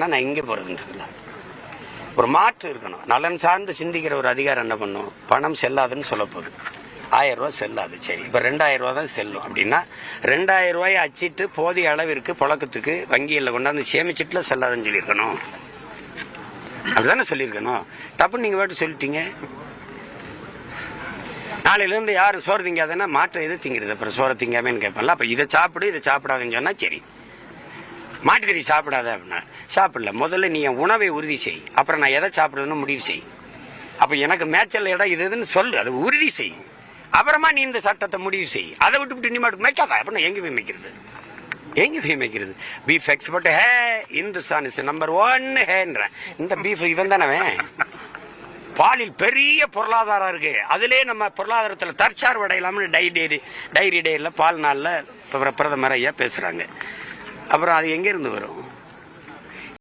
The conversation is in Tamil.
நான் இங்கே போகிறதுன்றல ஒரு மாற்று இருக்கணும். நலன் சார்ந்து சிந்திக்கிற ஒரு அதிகாரம் என்ன பண்ணும்? பணம் செல்லாதுன்னு சொல்ல போகுது ஆயிரம் ரூபா செல்லாது. சரி இப்போ ரெண்டாயிரம் ரூபா தான் செல்லும். அப்படின்னா ரெண்டாயிரம் ரூபாயை அச்சிட்டு போதிய அளவிற்கு புழக்கத்துக்கு வங்கியில் கொண்டாந்து சேமிச்சிட்டுல செல்லாதுன்னு சொல்லியிருக்கணும். அப்படிதானே சொல்லியிருக்கணும்? தப்பு நீங்கள் பாட்டு சொல்லிட்டீங்க. நாளையிலேருந்து யாரும் சோறு திங்காதுன்னா மாற்றம் எது திங்கிறது? அப்புறம் சோறு திங்காமேன்னு கேட்பேன்ல. அப்போ இதை சாப்பிடு இதை சாப்பிடாதுன்னு சொன்னால் சரி. மாட்டுக்கறி சாப்பிடாத அப்படின்னா சாப்பிடல. முதல்ல நீ என் உணவை உறுதி செய். அப்புறம் நான் எதை சாப்பிடுறதுன்னு முடிவு செய். அப்போ எனக்கு மேய்ச்சல் இடம் இது இதுன்னு சொல்லு. அதை உறுதி செய். அப்புறமா நீ இந்த சட்டத்தை முடிவு செய். அதை விட்டு விட்டு நீ மாட்டு மேய்க்காத. அப்படின்னா எங்கே போய் மேய்க்கிறது? எங்கே போய் மேய்க்கிறது? Beef expert hey Hindustan is number one ஹேன்றேன். இந்த பீஃப் இவன் தானே பாலில் பெரிய பொருளாதாரம் இருக்கு. அதிலே நம்ம பொருளாதாரத்தில் தற்சார்பு அடையலாம்னு டை டைரி டேயில் பால் நாளில் பிரதமர் ஐயா பேசுகிறாங்க அப்புறம் அது எங்கேருந்து வரும்?